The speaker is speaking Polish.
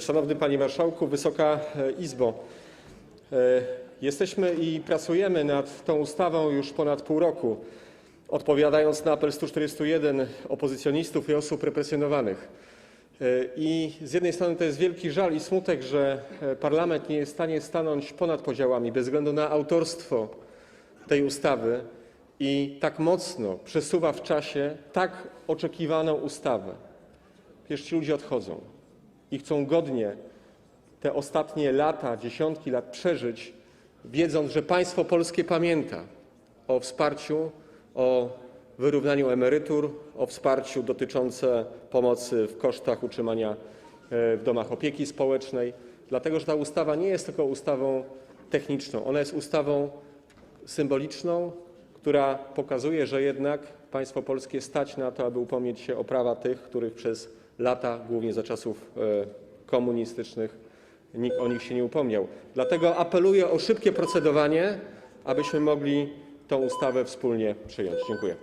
Szanowny Panie Marszałku, Wysoka Izbo! Jesteśmy i pracujemy nad tą ustawą już ponad pół roku, odpowiadając na apel 141 opozycjonistów i osób represjonowanych. I z jednej strony to jest wielki żal i smutek, że parlament nie jest w stanie stanąć ponad podziałami bez względu na autorstwo tej ustawy i tak mocno przesuwa w czasie tak oczekiwaną ustawę. Przecież ci ludzie odchodzą i chcą godnie te ostatnie lata, dziesiątki lat przeżyć, wiedząc, że państwo polskie pamięta o wsparciu, o wyrównaniu emerytur, o wsparciu dotyczącym pomocy w kosztach utrzymania w domach opieki społecznej, dlatego że ta ustawa nie jest tylko ustawą techniczną, ona jest ustawą symboliczną, która pokazuje, że jednak państwo polskie stać na to, aby upomnieć się o prawa tych, których przez lata, głównie za czasów komunistycznych, nikt o nich się nie upomniał. Dlatego apeluję o szybkie procedowanie, abyśmy mogli tę ustawę wspólnie przyjąć. Dziękuję.